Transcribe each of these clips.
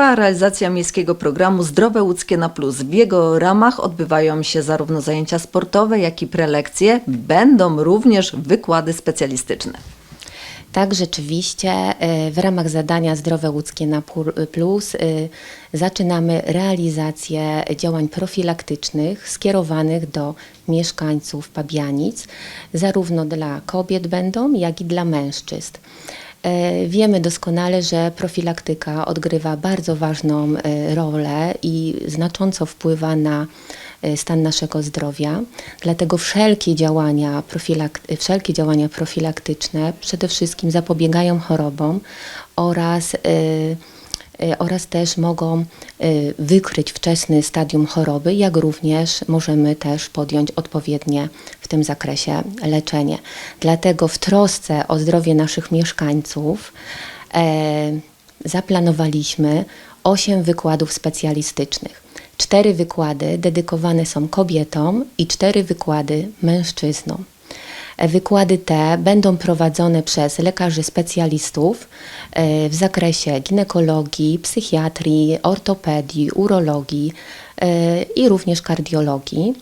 Trwa realizacja miejskiego programu Zdrowe Łódzkie na Plus. W jego ramach odbywają się zarówno zajęcia sportowe, jak i prelekcje. Będą również wykłady specjalistyczne. Tak, rzeczywiście y, w ramach zadania Zdrowe Łódzkie na Plus y, zaczynamy realizację działań profilaktycznych skierowanych do mieszkańców Pabianic, zarówno dla kobiet będą, jak i dla mężczyzn. E, Wiemy doskonale, że profilaktyka odgrywa bardzo ważną e, rolę i znacząco wpływa na e, stan naszego zdrowia. Dlatego wszelkie działania, wszelkie działania profilaktyczne przede wszystkim zapobiegają chorobom oraz, oraz też mogą e, wykryć wczesny stadium choroby, jak również możemy też podjąć odpowiednie w tym zakresie leczenie. Dlatego w trosce o zdrowie naszych mieszkańców e, zaplanowaliśmy 8 wykładów specjalistycznych. Cztery wykłady dedykowane są kobietom i cztery wykłady mężczyznom. Wykłady te będą prowadzone przez lekarzy specjalistów e, w zakresie ginekologii, psychiatrii, ortopedii, urologii e, i również kardiologii.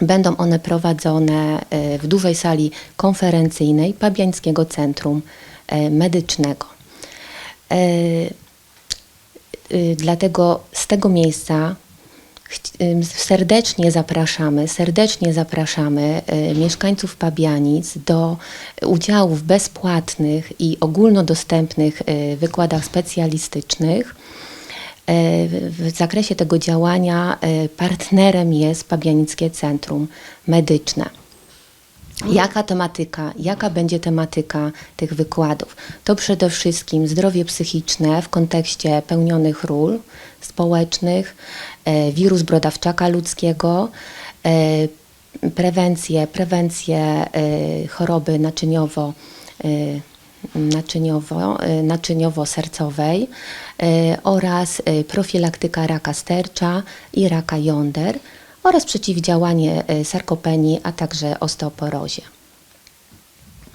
Będą one prowadzone e, w dużej sali konferencyjnej Pabiańskiego Centrum Medycznego. Dlatego z tego miejsca serdecznie zapraszamy, serdecznie zapraszamy y, mieszkańców Pabianic do udziału w bezpłatnych i ogólnodostępnych y, wykładach specjalistycznych. E, W zakresie tego działania partnerem jest Pabianickie Centrum Medyczne. Jaka tematyka, jaka będzie tematyka tych wykładów? To przede wszystkim zdrowie psychiczne w kontekście pełnionych ról społecznych, e, wirus brodawczaka ludzkiego, prewencję, prewencję e, choroby naczyniowo, e, naczyniowo, naczyniowo-sercowej oraz profilaktyka raka stercza i raka jąder oraz przeciwdziałanie e, sarkopenii, a także osteoporozie.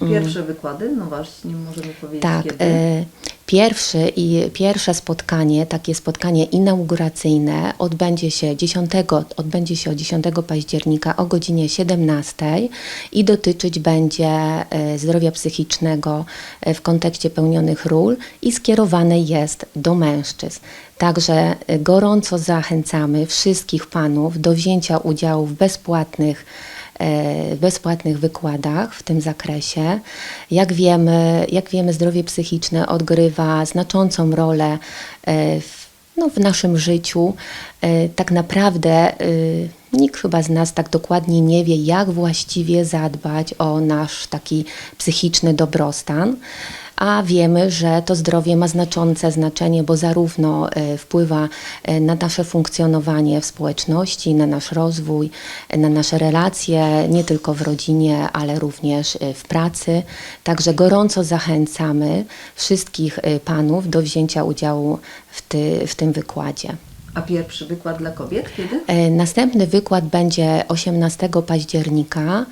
Pierwsze wykłady, no właśnie, możemy powiedzieć Tak, kiedy. e, pierwszy i pierwsze spotkanie, takie spotkanie inauguracyjne odbędzie się 10, odbędzie się o 10 października o godzinie 17 i dotyczyć będzie e, zdrowia psychicznego e, w kontekście pełnionych ról i skierowane jest do mężczyzn. Także e, gorąco zachęcamy wszystkich panów do wzięcia udziału w bezpłatnych bezpłatnych wykładach w tym zakresie. Jak wiemy, jak wiemy, zdrowie psychiczne odgrywa znaczącą rolę e, w, no, w naszym życiu. E, Tak naprawdę e, nikt chyba z nas tak dokładnie nie wie, jak właściwie zadbać o nasz taki psychiczny dobrostan. A wiemy, że to zdrowie ma znaczące znaczenie, bo zarówno e, wpływa e, na nasze funkcjonowanie w społeczności, na nasz rozwój, na nasze relacje, nie tylko w rodzinie, ale również e, w pracy. Także gorąco zachęcamy wszystkich panów do wzięcia udziału w, ty, w tym wykładzie. A pierwszy wykład dla kobiet kiedy? Następny wykład będzie 18 października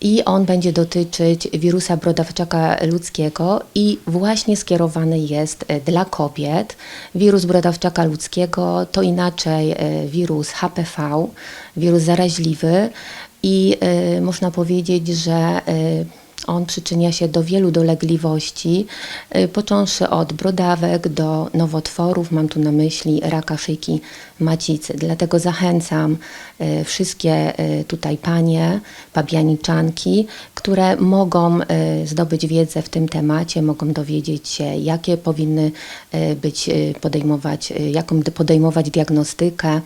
i on będzie dotyczyć wirusa brodawczaka ludzkiego i właśnie skierowany jest e, dla kobiet. Wirus brodawczaka ludzkiego to inaczej e, wirus HPV, wirus zaraźliwy i e, można powiedzieć, że e, on przyczynia się do wielu dolegliwości, y, począwszy od brodawek do nowotworów, mam tu na myśli raka szyjki macicy. Dlatego zachęcam y, wszystkie y, tutaj panie, pabianiczanki, które mogą zdobyć wiedzę w tym temacie, mogą dowiedzieć się, jakie powinny być podejmować, jaką podejmować diagnostykę,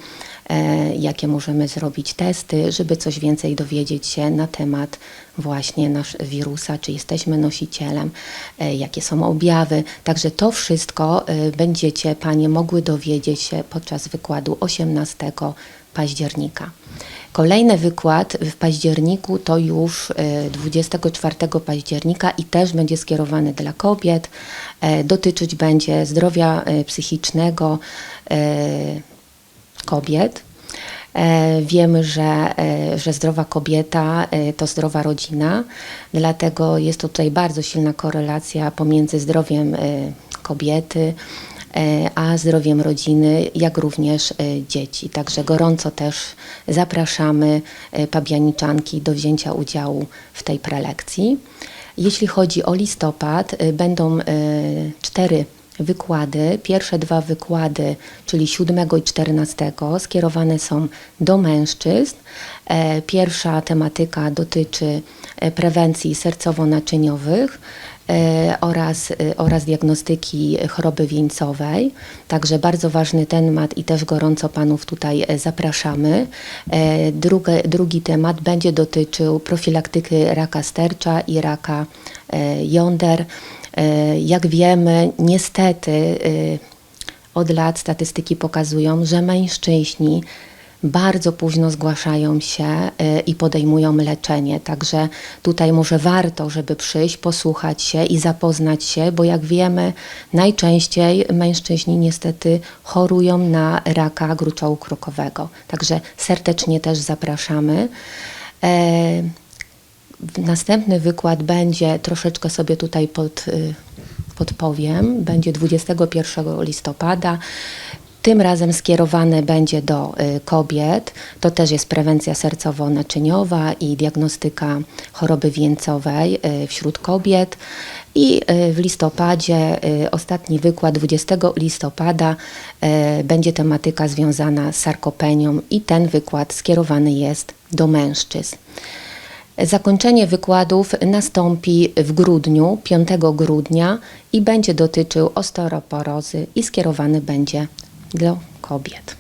jakie możemy zrobić testy, żeby coś więcej dowiedzieć się na temat właśnie nasz wirusa, czy jesteśmy nosicielem, e, jakie są objawy. Także to wszystko e, będziecie Panie mogły dowiedzieć się podczas wykładu 18 października. Kolejny wykład w październiku to już e, 24 października i też będzie skierowany dla kobiet. E, Dotyczyć będzie zdrowia e, psychicznego, e, kobiet. E, Wiemy, że, e, że zdrowa kobieta e, to zdrowa rodzina, dlatego jest tutaj bardzo silna korelacja pomiędzy zdrowiem kobiety, a zdrowiem rodziny, jak również dzieci. Także gorąco też zapraszamy pabianiczanki do wzięcia udziału w tej prelekcji. Jeśli chodzi o listopad, będą cztery wykłady. Pierwsze dwa wykłady, czyli 7 i 14, skierowane są do mężczyzn. E, Pierwsza tematyka dotyczy e, prewencji sercowo-naczyniowych e, oraz, oraz diagnostyki choroby wieńcowej. Także bardzo ważny temat i też gorąco Panów tutaj zapraszamy. Drugie, drugi temat będzie dotyczył profilaktyki raka stercza i raka jąder. E, Jak wiemy, niestety e, od lat statystyki pokazują, że mężczyźni bardzo późno zgłaszają się e, i podejmują leczenie. Także tutaj może warto, żeby przyjść, posłuchać się i zapoznać się, bo jak wiemy, najczęściej mężczyźni niestety chorują na raka gruczołu krokowego. Także serdecznie też zapraszamy. Następny wykład będzie, troszeczkę sobie tutaj pod, y, podpowiem, będzie 21 listopada. Tym razem skierowane będzie do y, kobiet. To też jest prewencja sercowo-naczyniowa i diagnostyka choroby wieńcowej y, wśród kobiet. I w listopadzie, ostatni wykład 20 listopada, będzie tematyka związana z sarkopenią i ten wykład skierowany jest do mężczyzn. Zakończenie wykładów nastąpi w grudniu, 5 grudnia i będzie dotyczył osteoporozy i skierowany będzie do kobiet.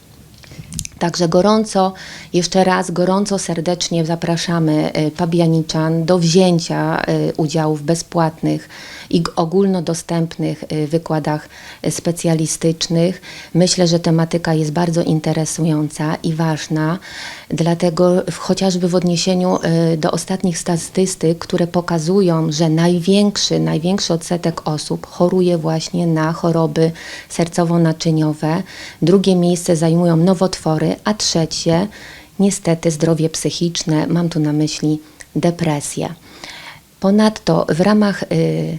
Także gorąco, jeszcze raz gorąco serdecznie zapraszamy Pabianiczan do wzięcia y, udziału w bezpłatnych i ogólnodostępnych y, wykładach y, specjalistycznych. Myślę, że tematyka jest bardzo interesująca i ważna, dlatego chociażby w odniesieniu y, do ostatnich statystyk, które pokazują, że największy, największy odsetek osób choruje właśnie na choroby sercowo-naczyniowe. Drugie miejsce zajmują nowotwory, a trzecie niestety zdrowie psychiczne, mam tu na myśli depresję. Ponadto w ramach y,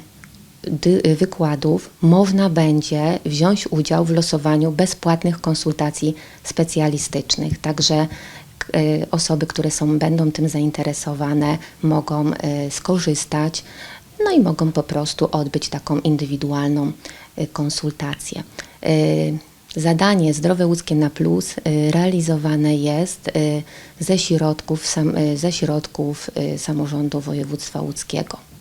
wykładów można będzie wziąć udział w losowaniu bezpłatnych konsultacji specjalistycznych. Także y, osoby, które są, będą tym zainteresowane, mogą y, skorzystać, no i mogą po prostu odbyć taką indywidualną y, konsultację. Zadanie Zdrowe Łódzkie na Plus realizowane jest ze środków, ze środków samorządu województwa łódzkiego.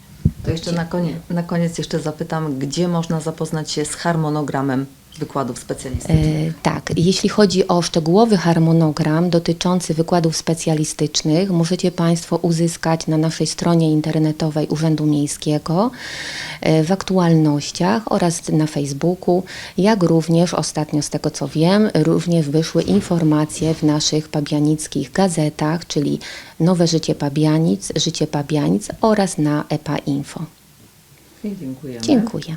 To jeszcze na koniec, na koniec jeszcze zapytam, gdzie można zapoznać się z harmonogramem wykładów specjalistycznych? E, tak, jeśli chodzi o szczegółowy harmonogram dotyczący wykładów specjalistycznych, możecie Państwo uzyskać na naszej stronie internetowej Urzędu Miejskiego, e, w aktualnościach oraz na Facebooku, jak również ostatnio z tego co wiem, również wyszły informacje w naszych pabianickich gazetach, czyli Nowe Życie Pabianic, Życie Pabianic oraz na EPA Info. Dziękujemy. Dziękuję.